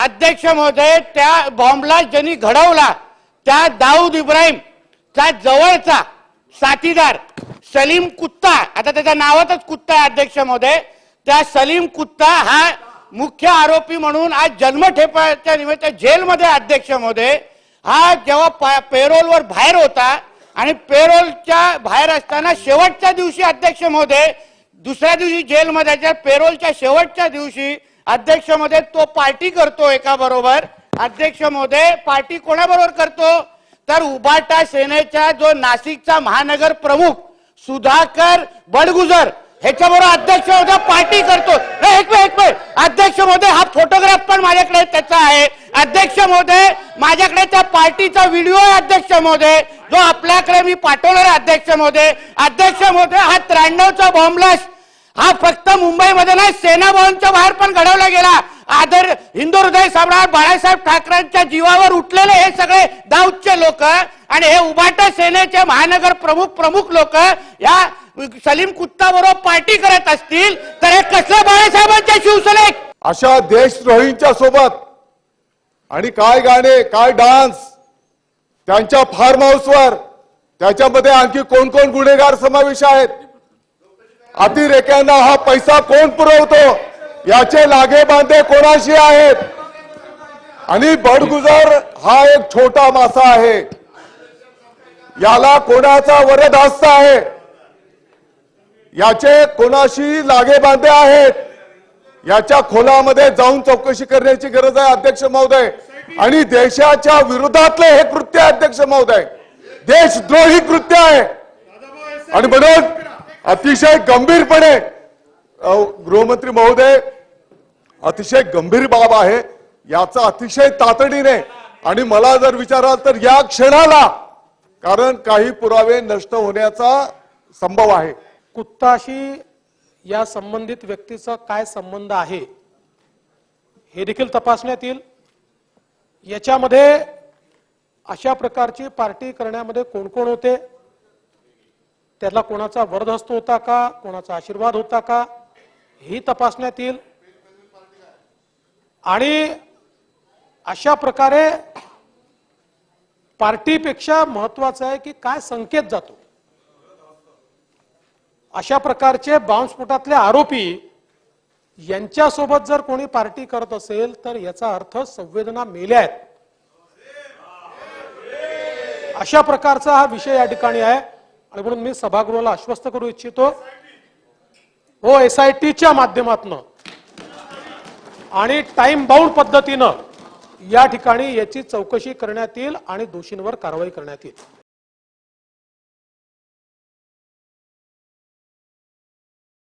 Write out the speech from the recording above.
अध्यक्ष महोदय त्या बॉम्बला ज्यांनी घडवला त्या दाऊद इब्राहिमचा जवळचा साथीदार सलीम कुत्ता आता त्याच्या नावातच कुत्ता आहे अध्यक्ष महोदय त्या सलीम कुत्ता हा मुख्य आरोपी म्हणून आज जन्मठेपाच्या निमित्त जेलमध्ये अध्यक्ष महोदय. हा जेव्हा पेरोलवर बाहेर होता आणि पेरोलच्या बाहेर असताना शेवटच्या दिवशी अध्यक्ष महोदय दुसऱ्या दिवशी जेलमध्ये त्या पेरोलच्या शेवटच्या दिवशी अध्यक्षमध्ये तो पार्टी करतो एका बरोबर. अध्यक्षमध्ये पार्टी कोणाबरोबर करतो? तर उबाटा सेनेचा जो नाशिकचा महानगर प्रमुख सुधाकर बडगुजर ह्याच्याबरोबर अध्यक्ष महोदय पार्टी करतो. नाही, एक एक अध्यक्ष महोदय हा फोटोग्राफ पण माझ्याकडे त्याचा आहे. अध्यक्ष महोदय माझ्याकडे त्या पार्टीचा व्हिडिओ आहे अध्यक्ष महोदय. जो आपल्याकडे मी पाठवणार आहे अध्यक्ष महोदय. अध्यक्ष महोदय हा त्र्याण्णवचा बॉम्बलास्ट हा फक्त मुंबईमध्ये नाही सेना भवनच्या बाहेर पण घडवला गेला. आदर हिंदू हृदय सम्राट बाळासाहेब ठाकरेंच्या जीवावर उठलेले हे सगळे दाऊदचे लोक आणि हे उभाटा सेनेचे महानगर प्रमुख प्रमुख लोक या सलीम कुत्ता बरोबर पार्टी करत असतील तर हे कसलं बाळासाहेबांच्या शिवसेने अशा देशद्रोहींच्या सोबत आणि काय गाणे काय डान्स त्यांच्या फार्म हाऊसवर त्याच्यामध्ये आणखी कोण कोण गुन्हेगार समावेश आहेत? अतिरेक्यांना हा पैसा कोण पुरवतो? याचे लागेबांधे कोणाशी आहेत? आणि बडगुजर हा एक छोटा मासा आहे. याला कोणाचा वरदास्त आहे? याचे कोणाशी लागे बांधे आहेत? याच्या खोलामध्ये जाऊन चौकशी करण्याची गरज आहे अध्यक्ष महोदय. आणि देशाच्या विरोधातले हे कृत्य अध्यक्ष महोदय. देशद्रोही कृत्य आहे. आणि म्हणून अतिशय गंभीरपणे गृहमंत्री महोदय अतिशय गंभीर बाब आहे. याचा अतिशय तातडीने आणि मला जर विचाराल तर या क्षणाला कारण काही पुरावे नष्ट होण्याचा संभव आहे. कुत्ताशी या संबंधित व्यक्तीचा काय संबंध आहे हे देखील तपासण्यात येईल. याच्यामध्ये अशा प्रकारची पार्टी करण्यामध्ये कोण कोण होते? त्याला कोणाचा वरदहस्त होता का कोणाचा आशीर्वाद होता का ही तपासण्यात येईल. आणि अशा प्रकारे पार्टीपेक्षा महत्वाचं आहे की काय संकेत जातो. अशा प्रकारचे बॉम्बस्फोटातले आरोपी यांच्यासोबत जर कोणी पार्टी करत असेल तर याचा अर्थ संवेदना मेल्या आहेत. अशा प्रकारचा हा विषय या ठिकाणी आहे. आणि म्हणून मी सभागृहाला आश्वस्त करू इच्छितो. हो एस आय टीच्या माध्यमातून. आणि टाइम बाउंड पद्धतीनं या ठिकाणी याची चौकशी करण्यात येईल आणि दोषींवर कारवाई करण्यात येईल.